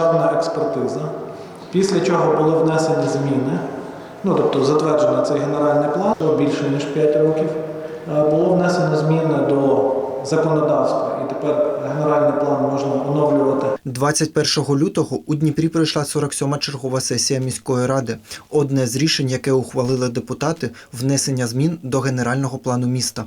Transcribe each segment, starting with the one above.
державна експертиза, після чого були внесені зміни. Ну, тобто затверджено цей генеральний план то більше ніж 5 років. Е, Було внесено зміни до законодавства, і тепер генеральний план можна оновлювати 21 лютого у Дніпрі пройшла 47-ма чергова сесія міської ради. Одне з рішень, яке ухвалили депутати, внесення змін до генерального плану міста.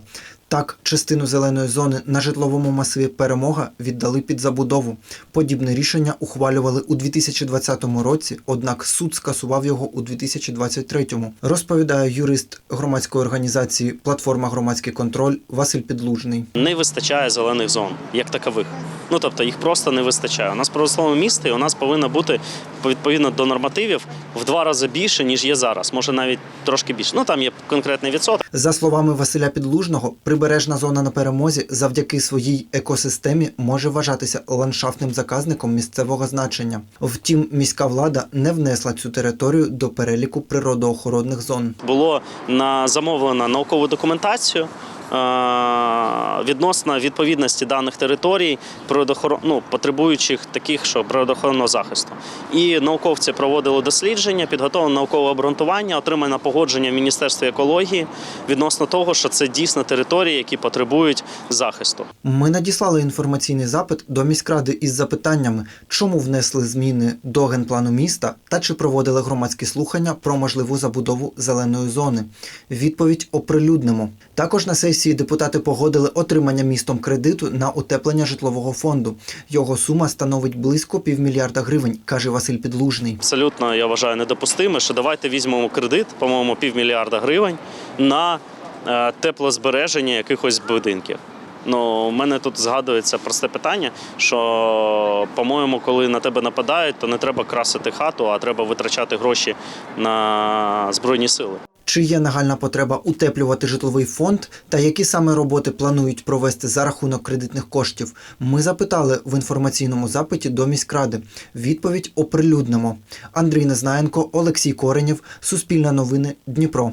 Так, частину зеленої зони на житловому масиві Перемога віддали під забудову. Подібне рішення ухвалювали у 2020 році, однак суд скасував його у 2023. Розповідає юрист громадської організації Платформа громадський контроль Василь Підлужний. не вистачає зелених зон як такових. Ну тобто їх просто не вистачає. У нас промислове місто, і у нас повинно бути відповідно до нормативів в два рази більше, ніж є зараз. Може навіть трошки більше. Ну там є конкретний відсоток. За словами Василя Підлужного, прибережна зона на перемозі завдяки своїй екосистемі може вважатися ландшафтним заказником місцевого значення. Втім, міська влада не внесла цю територію до переліку природоохоронних зон. Було на замовлено наукову документацію. Е, Відносно відповідності даних територій, ну, потребуючих таких, що природоохоронного захисту. І науковці проводили дослідження, підготовлено наукове обґрунтування, отримано погодження в Міністерстві екології відносно того, що це дійсно території, які потребують захисту. Ми надіслали інформаційний запит до міськради із запитаннями, чому внесли зміни до генплану міста та чи проводили громадські слухання про можливу забудову зеленої зони. Відповідь оприлюднимо. Також на сесії депутати погодили отримання містом кредиту на утеплення житлового фонду. Його сума становить близько півмільярда гривень, каже Василь Підлужний. Абсолютно я вважаю недопустимо, що давайте візьмемо кредит, по-моєму, півмільярда гривень на е, теплозбереження якихось будинків. Ну, у мене тут згадується просте питання, що, по-моєму, коли на тебе нападають, то не треба красити хату, а треба витрачати гроші на збройні сили. Чи є нагальна потреба утеплювати житловий фонд та які саме роботи планують провести за рахунок кредитних коштів? Ми запитали в інформаційному запиті до міськради. Відповідь оприлюднимо. Андрій Незнаєнко, Олексій Коренєв, Суспільне новини, Дніпро.